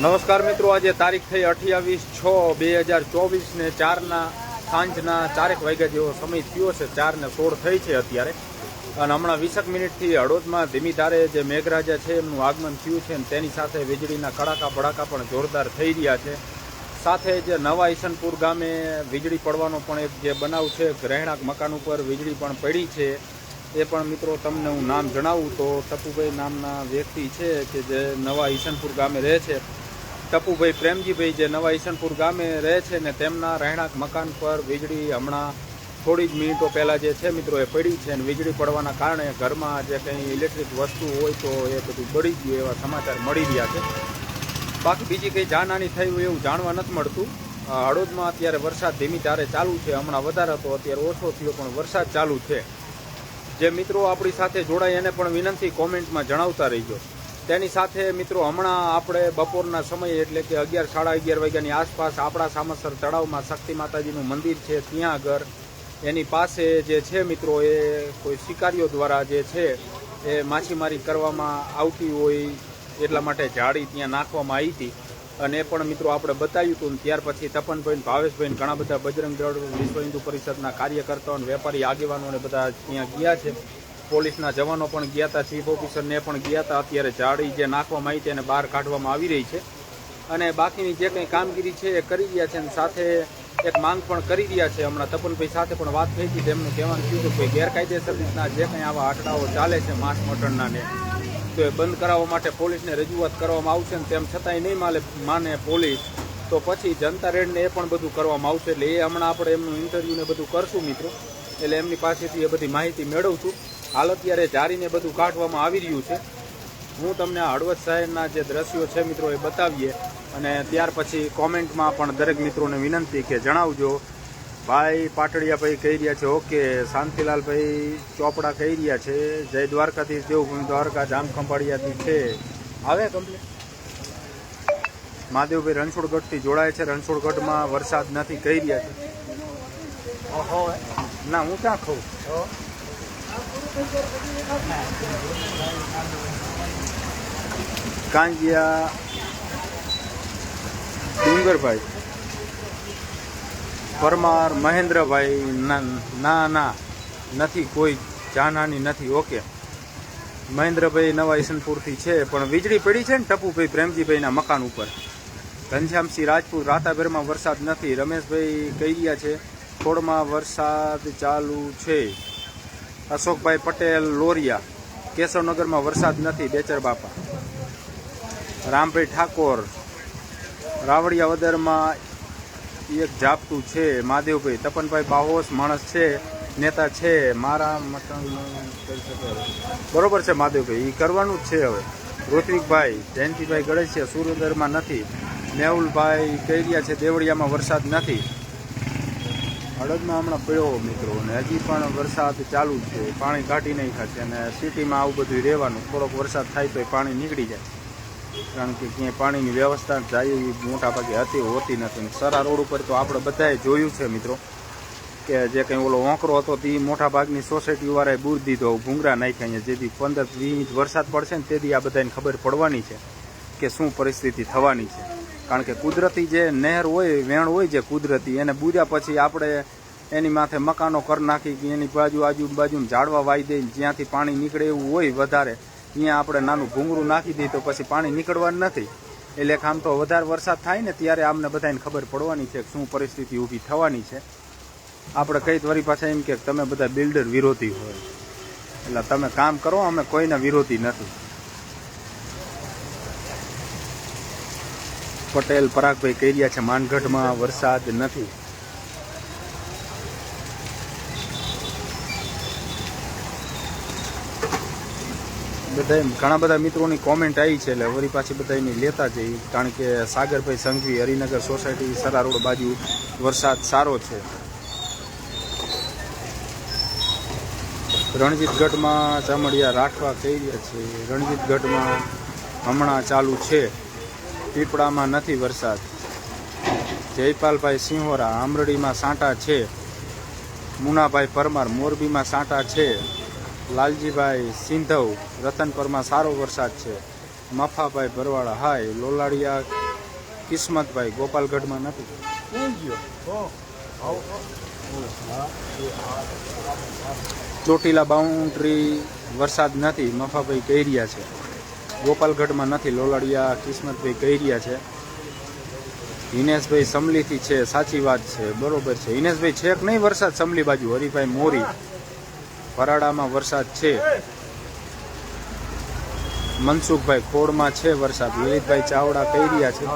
નમસ્કાર મિત્રો, આજે તારીખ થઈ અઠ્યાવીસ છ બે હજાર ચોવીસ ને ચારના સાંજના ચારેક વાગ્યા જેવો સમય થયો છે. ચાર ને સોળ થઈ છે અત્યારે. અને હમણાં વીસક મિનિટથી હળોદમાં ધીમી ધારે જે મેઘરાજા છે, એમનું આગમન થયું છે અને તેની સાથે વીજળીના કડાકા ભડાકા પણ જોરદાર થઈ રહ્યા છે. સાથે જે નવા ઈશનપુર ગામે વીજળી પડવાનો પણ એક જે બનાવ છે રહેણાંક મકાન ઉપર વીજળી પણ પડી છે. એ પણ મિત્રો તમને હું નામ જણાવું તો ટપુભાઈ નામના વ્યક્તિ છે કે જે નવા ઈશનપુર ગામે રહે છે. ટપુભાઈ પ્રેમજીભાઈ જે નવા ઈશનપુર ગામે રહે છે ને તેમના રહેણાંક મકાન પર વીજળી હમણાં થોડી જ મિનિટો પહેલાં જે છે મિત્રો એ પડી છે અને વીજળી પડવાના કારણે ઘરમાં જે કંઈ ઇલેક્ટ્રિક વસ્તુ હોય તો એ બધું બળી ગયું એવા સમાચાર મળી રહ્યા છે. બાકી બીજી કંઈ જાનહાની થઈ હોય એવું જાણવા નથી મળતું. હળોદમાં અત્યારે વરસાદ ધીમી ધારે ચાલુ છે, હમણાં વધારે હતો, અત્યારે ઓછો થયો, પણ વરસાદ ચાલુ છે. જે મિત્રો આપણી સાથે જોડાય એને પણ વિનંતી કોમેન્ટમાં જણાવતા રહીજો. તેની સાથે મિત્રો હમણાં આપણે બપોરના સમયે એટલે કે અગિયાર, સાડા અગિયાર વાગ્યાની આસપાસ આપણા સામસર તળાવમાં શક્તિ માતાજીનું મંદિર છે ત્યાં આગળ. એની પાસે જે છે મિત્રો એ કોઈ શિકારીઓ દ્વારા જે છે એ માછીમારી કરવામાં આવતી હોય એટલા માટે જાળી ત્યાં નાખવામાં આવી હતી. અને એ પણ મિત્રો આપણે બતાવ્યું હતું ત્યાર પછી તપનભાઈ ભાવેશભાઈ ઘણા બધા બજરંગ દળ વિશ્વ હિન્દુ પરિષદના કાર્યકર્તાઓ અને વેપારી આગેવાનો બધા ત્યાં ગયા છે. પોલીસના જવાનો પણ ગયા હતા ચીફ ઓફિસરને પણ ગયા હતા અત્યારે જાળી જે નાખવામાં આવી છે એને બહાર કાઢવામાં આવી રહી છે. અને બાકીની જે કંઈ કામગીરી છે એ કરી રહ્યા છે અને સાથે એક માંગ પણ કરી રહ્યા છે. હમણાં તપનભાઈ સાથે પણ વાત થઈ હતી, તેમનું કહેવાનું થયું કે કોઈ ગેરકાયદેસર રીતના જે કંઈ આવા આટડાઓ ચાલે છે માંસ મટણના ને તો એ બંધ કરાવવા માટે પોલીસને રજૂઆત કરવામાં આવશે ને તેમ છતાંય નહીં માલે, માને પોલીસ. તો પછી જનતા રેડને એ પણ બધું કરવામાં આવશે. એટલે એ હમણાં આપણે એમનું ઇન્ટરવ્યૂ ને બધું કરશું મિત્રો. એટલે એમની પાસેથી એ બધી માહિતી મેળવશું. હાલ અત્યારે જારીને બધું કાઢવામાં આવી રહ્યું છે. હું તમને હળવદ શહેરના જે દ્રશ્યો છે મિત્રો એ બતાવીએ અને ત્યાર પછી કોમેન્ટમાં પણ દરેક મિત્રોને વિનંતી કે જણાવજો. ભાઈ પાટડિયાભાઈ કહી રહ્યા છે ઓકે શાંતિલાલભાઈ ચોપડા કહી રહ્યા છે જય દ્વારકાથી દેવભૂમિ દ્વારકા જામ ખંભાળિયાથી છે. આવે કમ્પ્લીટ મહાદેવભાઈ રણછોડગઢથી જોડાય છે રણછોડગઢમાં વરસાદ નથી કહી રહ્યા છે. ના હું ક્યાં ખાઉં કાંજિયા ડુંગરભાઈ. પરમાર મહેન્દ્રભાઈ ના ના. નથી, કોઈ જાનહાની નથી, ઓકે. મહેન્દ્રભાઈ નવા ઈસનપુરથી છે, પણ વીજળી પડી છે ને ટપુભાઈ, પ્રેમજીભાઈના મકાન ઉપર. ઘનશ્યામસિંહ રાજપૂત, રાતાભેરમાં વરસાદ નથી. રમેશભાઈ કહી રહ્યા છે, થોડમાં વરસાદ ચાલુ છે. અશોકભાઈ પટેલ લોરિયા. કેશવનગરમાં વરસાદ નથી, બેચર બાપા. રામભાઈ ઠાકોર. રાવડિયા વદરમાં એક ઝાપટું છે, મહાદેવભાઈ. તપનભાઈ બાહોશ માણસ છે, નેતા છે. મારા શકે બરોબર છે મહાદેવભાઈ એ કરવાનું જ છે હવે. ઋત્વિકભાઈ, જયંતિભાઈ ગળેશિયા સુરદરમાં નથી. મેહુલભાઈ કહી રહ્યા છે, દેવળિયામાં વરસાદ નથી. હળદમાં હમણાં પડ્યો મિત્રો, અને હજી પણ વરસાદ ચાલુ છે. પાણી કાઢી નહીં થશે અને સિટીમાં આવું બધું રહેવાનું. થોડોક વરસાદ થાય તો પાણી નીકળી જાય. કારણ કે ક્યાંય પાણીની વ્યવસ્થા જાય એવી મોટા ભાગે હતી, હોતી નથી. સરા રોડ ઉપર તો આપણે બધાએ જોયું છે મિત્રો, કે જે કંઈ ઓલો ઓંકરો હતો તે મોટા ભાગની સોસાયટી વાળાએ બૂર દીધો, ભૂંગરા નાખ્યા અહીંયા. જેથી પંદર વીસ ઇંચ વરસાદ પડશે ને તેથી આ બધાને ખબર પડવાની છે કે શું પરિસ્થિતિ થવાની છે. કારણ કે કુદરતી જે નહેર હોય, વેણ હોય જે કુદરતી, એને બૂર્યા પછી આપણે એની માથે મકાનો કર નાખી કે એની બાજુ આજુબાજુ ઝાડવા વાઈ દઈ જ્યાંથી પાણી નીકળે એવું હોય વધારે, ત્યાં આપણે નાનું ભૂંગળું નાખી દઈએ તો પછી પાણી નીકળવાનું નથી. એટલે આમ તો વધારે વરસાદ થાય ને ત્યારે આમને બધાને ખબર પડવાની છે કે શું પરિસ્થિતિ ઊભી થવાની છે. આપણે કઈ વરી પાછા એમ કે તમે બધા બિલ્ડર વિરોધી હોય. એટલે તમે કામ કરો, અમે કોઈના વિરોધી નથી. પટેલ, પરાગભાઈ કહી રહ્યા છે, માનગઢમાં વરસાદ નથી. બધા ઘણા બધા મિત્રોની કોમેન્ટ આવી છે, એટલે વળી પાછી બધા એની લેતા જઈએ, કારણ કે સાગરભાઈ સંઘવી, હરિનગર સોસાયટી સરા રોડ બાજુ વરસાદ સારો છે. રણજીતગઢમાં ચામડિયા રાઠવા કહી રહ્યા છે, રણજીતગઢમાં હમણાં ચાલુ છે. પીપળામાં નથી વરસાદ. જયપાલભાઈ સિંહોરા આમરડીમાં સાંટા છે. મુનાભાઈ પરમાર મોરબીમાં સાંટા છે. લાલજીભાઈ સિંધવ રતનપરમાં સારો વરસાદ છે. મફાભાઈ ભરવાડા હાય. લોલાડિયા કિસ્મતભાઈ ગોપાલગઢમાં નથી. ચોટીલા બાઉન્ડ્રી વરસાદ નથી. મફાભાઈ કહી રહ્યા છે. ગોપાલગઢમાં નથી, લોલાડિયા, કિસ્મતભાઈ કહી રહ્યા છે. હિનેશભાઈ સમલીથી છે, સાચી વાત છે, બરોબર છે. હિનેશભાઈ છે કે નહીં વરસાદ સમલી બાજુ? હરિભાઈ મોરી. ફરાડામાં વરસાદ છે. મનસુખભાઈ ખોડમાં છે વરસાદ. લલિતભાઈ ચાવડા કહી રહ્યા છે.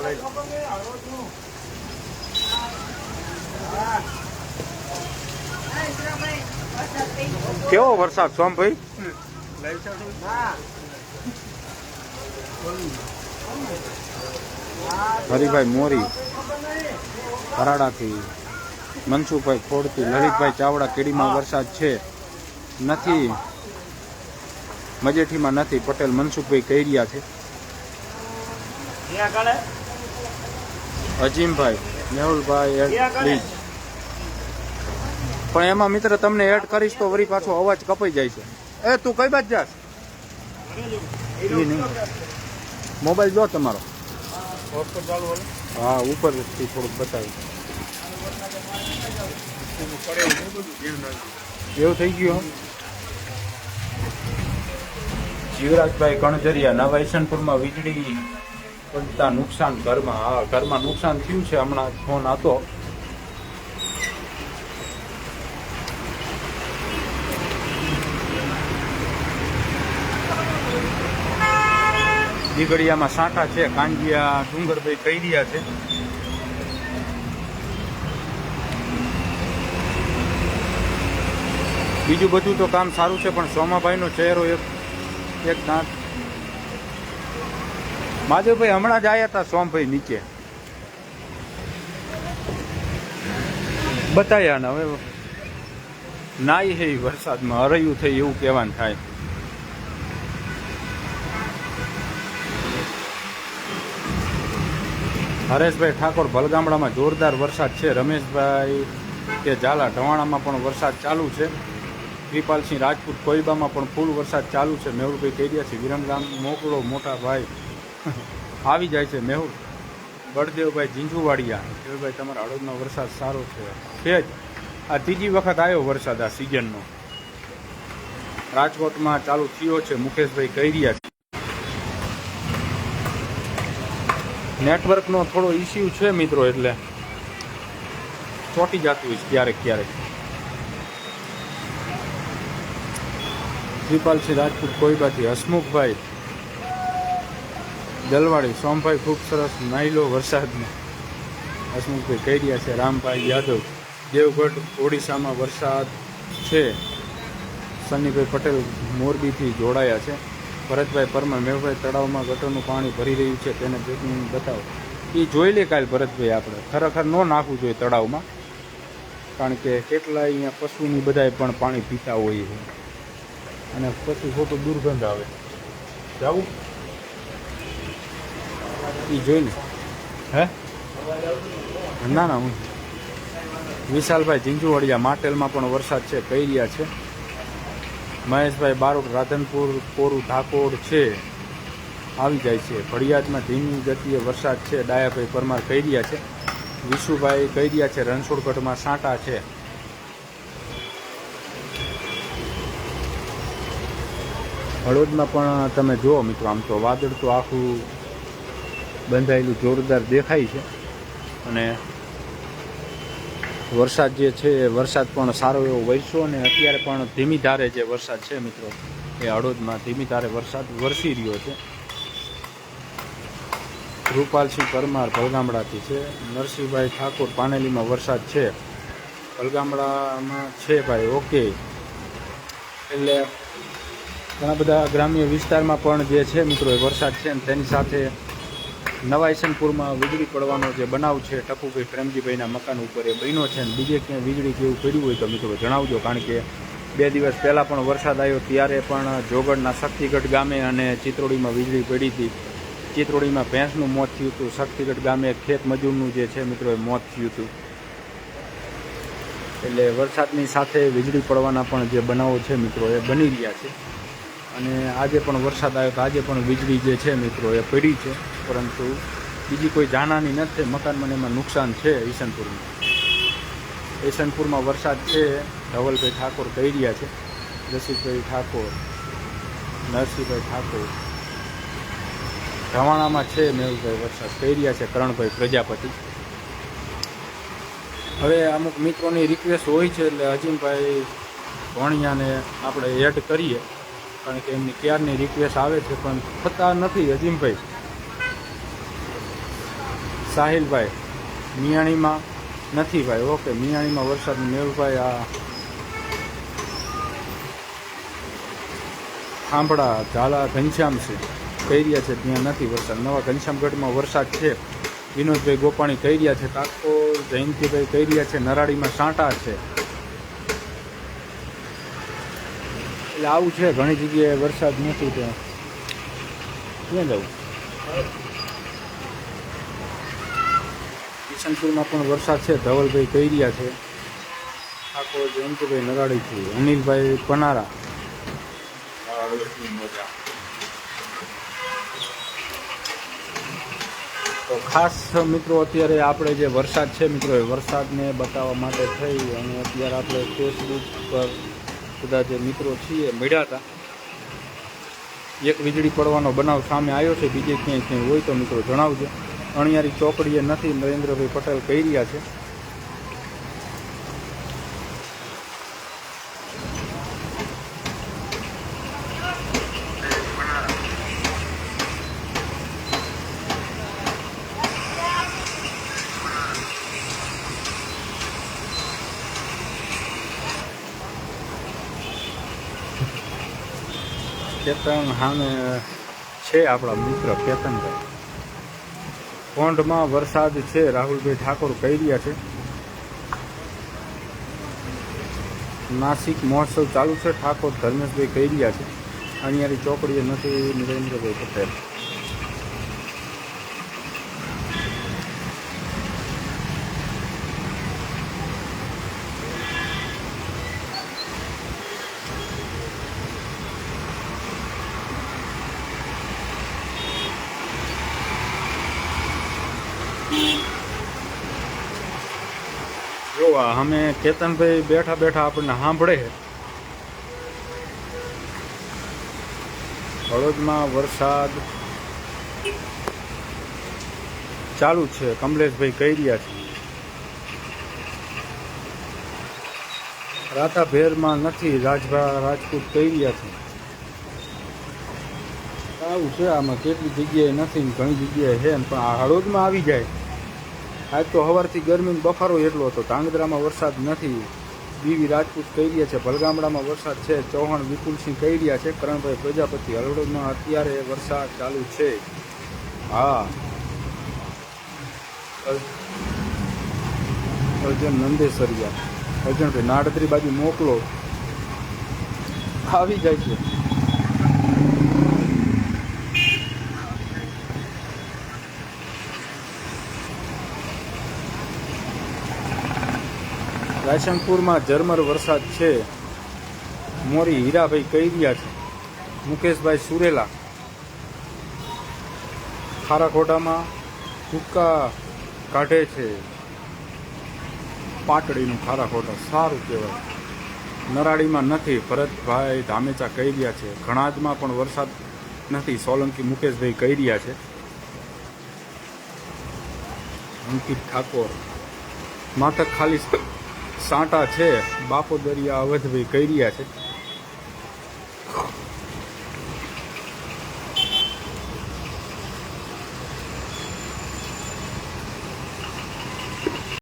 કેવો વરસાદ સોમભાઈ હરિભાઈ મોરી કરાડાથી મનસુખભાઈ ખોડથી લલિતભાઈ ચાવડા કેડીમાં વરસાદ છે. નથી મજેઠીમાં નથી પટેલ મનસુખભાઈ કહી રહ્યા છે. અજીમભાઈ મેહુલભાઈ પ્લીઝ. પણ એમાં મિત્ર તમને એડ કરીશ તો વળી પાછો અવાજ કપાઈ જાય છે. એ તું કઈ બાજ જાસ મોબાઈલ જો તમારો. હા ઉપરથી થોડુંક બતાવી. એવું થઈ ગયું શિવરાજભાઈ કણજરિયા નવા ઈસનપુરમાં વીજળી પડતા નુકસાન ઘરમાં. હા ઘરમાં નુકસાન થયું છે. હમણાં ફોન હતો દીગડિયામાં સાંટા છે કાંજિયા ડુંગરભાઈ કહી રહ્યા છે. બીજું બધું તો કામ સારું છે, પણ સોમાભાઈનો ચહેરો એક એક દાંત. માધવભાઈ હમણાં જ આવ્યા હતા સોમભાઈ નીચે. બતાવ્યા ને હવે. નાઈ હે વરસાદમાં, હરયું થઈ એવું કહેવાનું થાય. હરેશભાઈ ઠાકોર ભલગામડામાં જોરદાર વરસાદ છે. રમેશભાઈ કે ઝાલા ઢવાણામાં પણ વરસાદ ચાલુ છે. કૃપાલસિંહ રાજપૂત કોઈબામાં પણ ફૂલ વરસાદ ચાલુ છે. મેહુલભાઈ કહી છે વિરમગામ મોકલો મોટા ભાઈ. આવી જાય છે મેહુલ. બળદેવભાઈ ઝીંઝુવાડિયા દેવભાઈ, તમારા હળદનો વરસાદ સારો છે. છે જ આ ત્રીજી વખત આવ્યો વરસાદ આ સિઝનનો રાજકોટમાં ચાલુ થયો છે મુકેશભાઈ કહી રહ્યા છે નેટવર્કનો થોડો ઇસ્યુ છે મિત્રો એટલે ચોટી જતું હોય છે ક્યારેક ક્યારેક. શ્રીપાલસિંહ રાજપૂત કોઈબાથી હસમુખભાઈ, દલવાડી, સોમભાઈ ખૂબ સરસ નાયલો વરસાદમાં હસમુખભાઈ કહી રહ્યા છે. રામભાઈ યાદવ, દેવગઢ, ઓડિશામાં વરસાદ છે. સન્નીભાઈ પટેલ મોરબીથી જોડાયા છે. ભરતભાઈ પરમાર મેહભાઈ તળાવમાં ગટરનું પાણી ભરી રહ્યું છે તેને ચેકિંગ બતાવો. એ જોઈ લે કાલ ભરતભાઈ આપણે. ખરેખર ન નાખવું જોઈએ તળાવમાં કારણ કે કેટલા અહીંયા પશુની બધાય પણ પાણી પીતા હોય છે. અને પશુ ખોટું દુર્ગંધ આવે. જાવું? એ જોઈ લે હે? ના ના હું વિશાલભાઈ ઝીંઝુવાડિયા માટેલમાં પણ વરસાદ છે કહી રહ્યા છે. મહેશભાઈ બારોટ રાધનપુર કોરું ધાકોડ છે. આવી જાય છે. ફળિયાદમાં ધીમી ગતિએ વરસાદ છે. ડાયાભાઈ પરમાર કહી રહ્યા છે. વિશુભાઈ કહી રહ્યા છે, રણછોડગઢમાં સાંટા છે. હળવદમાં પણ તમે જુઓ મિત્રો, આમ તો વાદળ તો આખું બંધાયેલું જોરદાર દેખાય છે. અને વરસાદ જે છે, એ વરસાદ પણ સારો એવો વરસ્યો અને અત્યારે પણ ધીમી ધારે જે વરસાદ છે મિત્રો, એ હળોદમાં ધીમી ધારે વરસાદ વરસી રહ્યો છે. રૂપાલસિંહ પરમાર ભલગામડાથી છે. નરસિંહભાઈ ઠાકોર પાનેલીમાં વરસાદ છે. ભલગામડામાં છે ભાઈ, ઓકે. એટલે ઘણા બધા ગ્રામ્ય વિસ્તારમાં પણ જે છે મિત્રો, એ વરસાદ છે ને તેની સાથે નવા ઈસનપુરમાં વીજળી પડવાનો જે બનાવ છે, ટપુભાઈ પ્રેમજીભાઈના મકાન ઉપર એ બન્યો છે ને બીજે ક્યાંય વીજળી કેવું પડ્યું હોય તો મિત્રો જણાવજો, કારણ કે બે દિવસ પહેલાં પણ વરસાદ આવ્યો, ત્યારે પણ જોગડના શક્તિગઢ ગામે અને ચિત્રોડીમાં વીજળી પડી હતી. ચિત્રોડીમાં ભેંસનું મોત થયું હતું. શક્તિગઢ ગામે ખેત મજૂરનું જે છે મિત્રો એ મોત થયું હતું. એટલે વરસાદની સાથે વીજળી પડવાના પણ જે બનાવો છે મિત્રો એ બની રહ્યા છે. અને આજે પણ વરસાદ આવ્યો તો આજે પણ વીજળી જે છે મિત્રો એ પડી છે. પરંતુ બીજી કોઈ જાનહાની નથી મકાન મને એમાં નુકસાન છે ઈશનપુરમાં ઈશનપુરમાં વરસાદ છે. ધવલભાઈ ઠાકોર કહી રહ્યા છે. રસિકભાઈ ઠાકોર, નરસિંહભાઈ ઠાકોર. ધવાણામાં છે મેહુલભાઈ વરસાદ. કહી રહ્યા છે કરણભાઈ પ્રજાપતિ. હવે અમુક મિત્રોની રિક્વેસ્ટ હોય છે એટલે અજીમભાઈ ભણિયાને આપણે એડ કરીએ. કારણ કે એમની ક્યારની રિક્વેસ્ટ આવે છે પણ થતા નથી અજીમભાઈ. સાહિલભાઈ, મિયાણીમાં નથી ભાઈ. ઓકે, મિયાણીમાં વરસાદ મેળભાઈ આ ખાંભળા ઝાલા ઘનશ્યામ છે. કહી રહ્યા છે, ત્યાં નથી વરસાદ. નવા ઘનશ્યામગઢમાં વરસાદ છે. વિનોદભાઈ ગોપાણી કહી રહ્યા છે, કાકોર, જયંતિભાઈ કહી રહ્યા છે, નરાડીમાં સાંટા છે. એટલે આવું છે, ઘણી જગ્યાએ વરસાદ નથી ત્યાં. ક્યાં જવું? કિશનપુરમાં પણ વરસાદ છે, ધવલભાઈ કહી રહ્યા છે. ઠાકોર જયંતિભાઈ નરાડીથી અનિલભાઈ પનારા. તો ખાસ મિત્રો, અત્યારે આપણે જે વરસાદ છે મિત્રો, એ વરસાદને બતાવવા માટે થઈ અને અત્યારે આપણે ફેસબુક પર બધા જે મિત્રો છીએ, મળ્યા હતા. એક વીજળી પડવાનો બનાવ સામે આવ્યો છે, બીજે ક્યાંય ક્યાંય હોય તો મિત્રો જણાવજો. અણિયારી ચોકડીએ નથી નરેન્દ્રભાઈ પટેલ કહી રહ્યા છે. કેતન હામે છે આપણા મિત્ર કેતનભાઈ. કોંઢમાં વરસાદ છે, રાહુલભાઈ ઠાકોર કહી રહ્યા છે. નાસિક મહોત્સવ ચાલુ છે, ઠાકોર ધર્મેશભાઈ કહી રહ્યા છે. અણિયારી ચોકડીએ નથી, નરેન્દ્રભાઈ પટેલ. જો અમે કેતનભાઈ બેઠા બેઠા આપણને સાંભળે છે. હળવદમાં વરસાદ ચાલુ છે. કમલેશભાઈ કહી રહ્યા છે. રાતાભેરમાં નથી રાજભા રાજપૂત કહી રહ્યા છે. આવું છે, આમાં કેટલી જગ્યાએ નથી ઘણી જગ્યાએ છે પણ આ હળવદમાં આવી જાય. આજ તો સવારથી ગરમીનો બફારો એટલો હતો, ધાંગધ્રામાં વરસાદ નથી. બીવી રાજપૂત કહી રહ્યા છે, ભલગામડામાં વરસાદ છે, ચૌહાણ વિપુલસિંહ કહી રહ્યા છે, કરણભાઈ પ્રજાપતિ હળવદમાં અત્યારે વરસાદ ચાલુ છે. હા. અર્જન નંદેસરિયા. અર્જુનભાઈ નાડત્રી બાજુ મોકલો. આવી જાય છે. રાયસંગપુરમાં ઝરમર વરસાદ છે. મોરી હીરાભાઈ કહી રહ્યા છે. મુકેશભાઈ સુરેલા ખારાખોટામાં ટૂંકા કાઢે છે. પાટડીનું ખારાખોટા સારું કહેવાય. નરાડીમાં નથી, ભરતભાઈ ધામેચા કહી રહ્યા છે. ઘણાજમાં પણ વરસાદ નથી, સોલંકી મુકેશભાઈ કહી રહ્યા છે. અંકિત ઠાકોર માથક ખાલી સાંટા છે બાપો દરિયા અવધભાઈ કહી રહ્યા છે.